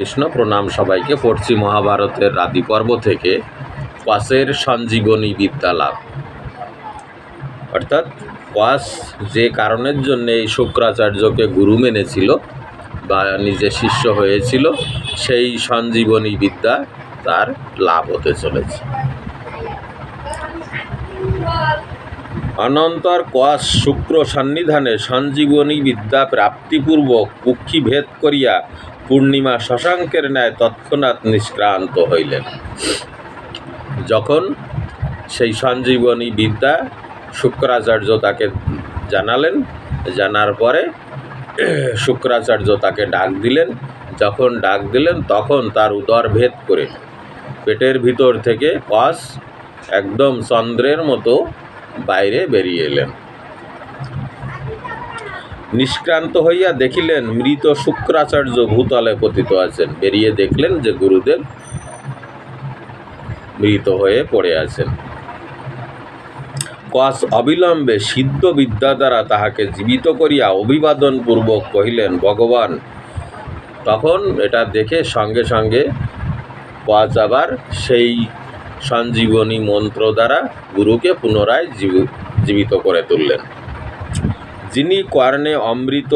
কৃষ্ণ প্রণাম সবাইকে পড়ছি মহাভারতের আদি পর্ব থেকে কোয়াসের সঞ্জীবনী বিদ্যা লাভ অর্থাৎ কোয়াস যে কারণের জন্য এই শুক্রাচার্যকে গুরু মেনেছিল বা নিজে শিষ্য হয়েছিল, সেই সঞ্জীবনী বিদ্যা তার লাভ হতে চলেছে। অনন্তর কোয়াস শুক্র সন্নিধানে সঞ্জীবনী বিদ্যা প্রাপ্তিপূর্বক কুক্ষি ভেদ করিয়া পূর্ণিমা শশাঙ্কের ন্যায় তৎক্ষণাৎ নিষ্ক্রান্ত হইলেন। যখন সেই সঞ্জীবনী বিদ্যা শুক্রাচার্য তাকে জানালেন, জানার পরে শুক্রাচার্য তাকে ডাক দিলেন। যখন ডাক দিলেন, তখন তার উদর ভেদ করে পেটের ভিতর থেকে কস একদম চন্দ্রের মতো বাইরে বেরিয়ে এলেন। নিষ্ক্রান্ত হইয়া দেখিলেন মৃত শুক্রাচার্য ভূতলে পতিত আছেন। বেরিয়ে দেখলেন যে গুরুদেব মৃত হয়ে পড়ে আছেন। কস অবিলম্বে সিদ্ধ বিদ্যা দ্বারা তাহাকে জীবিত করিয়া অভিবাদন পূর্বক কহিলেন, ভগবান, তখন এটা দেখে সঙ্গে সঙ্গে কস আবার সেই সঞ্জীবনী মন্ত্র দ্বারা গুরুকে পুনরায় জীব- জীবিত করে তুললেন। যিনি কর্ণে অমৃত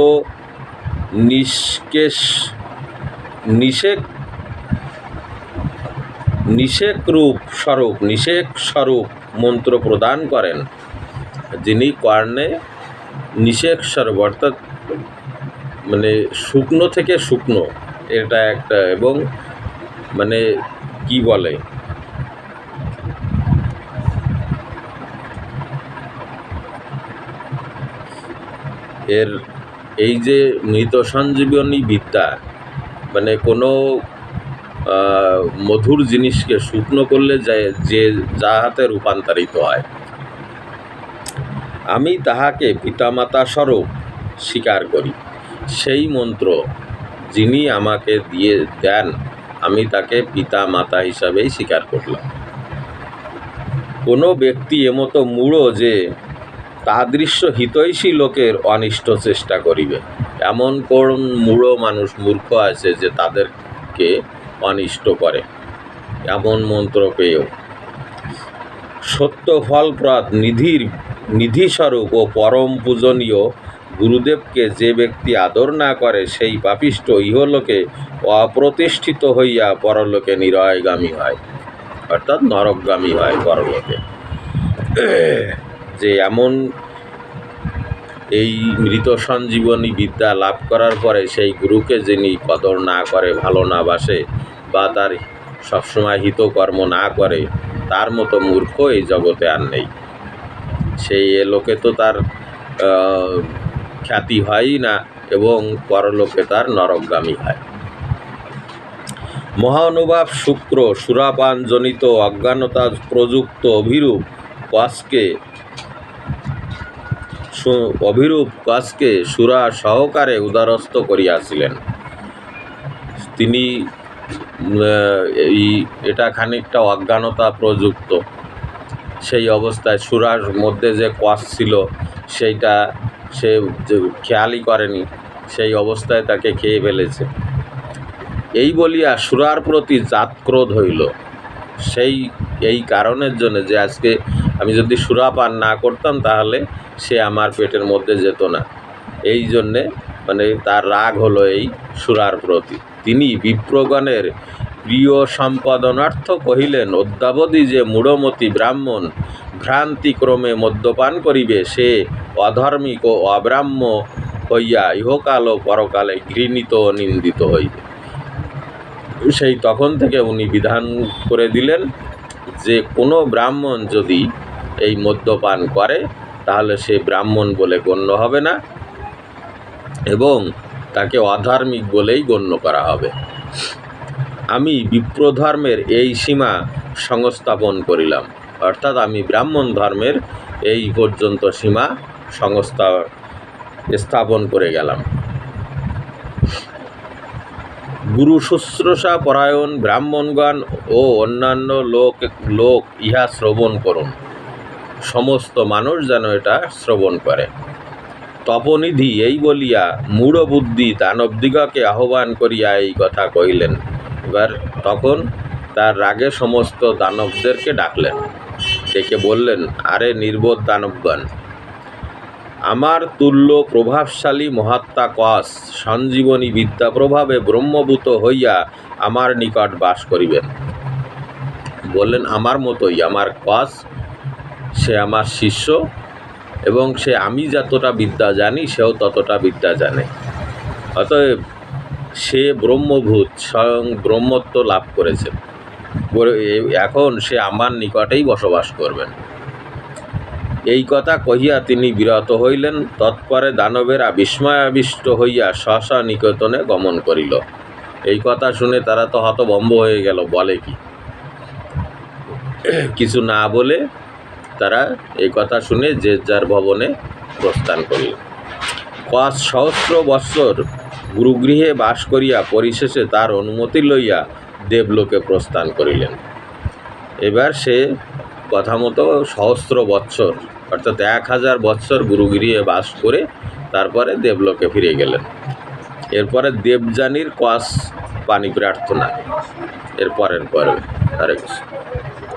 নিষ্কেশ, নিষেক নিষেক রূপ স্বরূপ, নিষেক স্বরূপ মন্ত্র প্রদান করেন, যিনি কর্ণে নিষেক স্বরূপ, অর্থাৎ মানে শুকনো থেকে শুকনো, এটা একটা এবং মানে কি বলে? এর এই যে মৃত সঞ্জীবনী বিদ্যা মানে কোনো মধুর জিনিসকে শুকনো করলে যে যে যাহাতে রূপান্তরিত হয়। আমি তাহাকে পিতামাতা স্বরূপ স্বীকার করি। সেই মন্ত্র যিনি আমাকে দিয়ে দেন, আমি তাকে পিতা মাতা হিসাবেই স্বীকার করলাম। কোনো ব্যক্তি এমতো মূঢ় যে তাদৃশ্য হিতৈষী লোকের অনিষ্ট চেষ্টা করিবে। এমন কোন মূঢ় মানুষ মূর্খ আছে যে তাদেরকে অনিষ্ট করে। এমন মন্ত্র পেয়েও। সত্য ফলপ্রদ নিধির, নিধিস্বরূপ ও পরম পূজনীয় গুরুদেবকে যে ব্যক্তি আদর না করে, সেই পাপিষ্ট ইহলোকে অপ্রতিষ্ঠিত হইয়া পরলোকে নিরয়গামী হয়। অর্থাৎ নরকগামী হয় পরলোকে। যে এমন এই মৃত সঞ্জীবনী বিদ্যা লাভ করার পরে সেই গুরুকে যিনি কদর না করে, ভালো না বাসে বা তার সবসময় হিতকর্ম না করে, তার মতো মূর্খ এই জগতে আর নেই। সেই লোকে তো তার খ্যাতি হয়ই না এবং পরলোকে তার নরকগামী হয়। মহানুভাব শুক্র সুরাপানজনিত অজ্ঞানতা প্রযুক্ত অভিরূপ কসকে অভিরূপ কসকে সুরা সহকারে উদারস্থ করিয়াছিলেন। তিনি এই, এটা খানিকটা অজ্ঞানতা প্রযুক্ত। সেই অবস্থায় সুরার মধ্যে যে কস ছিল, সেইটা সে খেয়ালই করেনি, সেই অবস্থায় তাকে খেয়ে ফেলেছে। এই বলিয়া সুরার প্রতি জাত ক্রোধ হইল। সেই, এই কারণের জন্য যে আজকে আমি যদি সুরা পান না করতাম তাহলে সে আমার পেটের মধ্যে যেত না। এই জন্যে মানে তার রাগ হলো এই সুরার প্রতি। তিনি বিপ্রগণের প্রিয় সম্পাদনার্থ কহিলেন, অদ্যাবধি যে মূঢ়মতি ব্রাহ্মণ ভ্রান্তিক্রমে মদ্যপান করিবে, সে অধর্মিক ও অব্রাহ্ম হইয়া ইহকাল ও পরকালে ঘৃণিত ও নিন্দিত হইবে। সেই তখন থেকে উনি বিধান করে দিলেন যে কোনো ব্রাহ্মণ যদি এই মদ্যপান করে, তাহলে সে ব্রাহ্মণ বলে গণ্য হবে না এবং তাকে অধার্মিক বলেই গণ্য করা হবে। আমি বিপ্রধর্মের এই সীমা সংস্থাপন করিলাম, অর্থাৎ আমি ব্রাহ্মণ ধর্মের এই পর্যন্ত সীমা সংস্থা স্থাপন করে গেলাম। গুরু শুশ্রূষা পরায়ণ ব্রাহ্মণগণ ও অন্যান্য লোক লোক ইহা শ্রবণ করুন। সমস্ত মানুষ যেন এটা শ্রবণ করে। তপনিধি এই বলিয়া মূঢ় বুদ্ধি দানবদিগকে আহ্বান করিয়া এই কথা কহিলেন। এবার তখন তার রাগে সমস্ত দানবদেরকে ডাকলেন। ডেকে বললেন, আরে নির্বোধ দানবগণ, আমার তুল্য প্রভাবশালী মহাত্মা কস সঞ্জীবনী বিদ্যা প্রভাবে ব্রহ্মভূত হইয়া আমার নিকট বাস করিবেন। বললেন, আমার মতোই, আমার কস সে আমার শিষ্য এবং সে আমি যতটা বিদ্যা জানি, সেও ততটা বিদ্যা জানে। অতএব সে ব্রহ্মভূত, স্বয়ং ব্রহ্মত্ব লাভ করেছে। এখন সে আমার নিকটেই বসবাস করবেন। এই কথা কহিয়া তিনি বিরত হইলেন। তৎপরে দানবেরা বিস্ময়াবিষ্ট হইয়া স্ব নিকেতনে গমন করিল। এই কথা শুনে তারা তো হতভম্ব হয়ে গেল, বলে কি? কিছু না বলে তারা এই কথা শুনে যে যার ভবনে প্রস্থান করিল। পাঁচ সহস্র বৎসর গুরুগৃহে বাস করিয়া পরিশেষে তার অনুমতি লইয়া দেবলোকে প্রস্থান করিলেন। এবার সে কথা মতো সহস্র বৎসর, অর্থাৎ এক হাজার বৎসর গুরুগৃহে বাস করে তারপরে দেবলোকে ফিরে গেলেন। এরপরে দেবযানীর কস পানি প্রার্থনা এরপরের পরে কৃষ্ণ।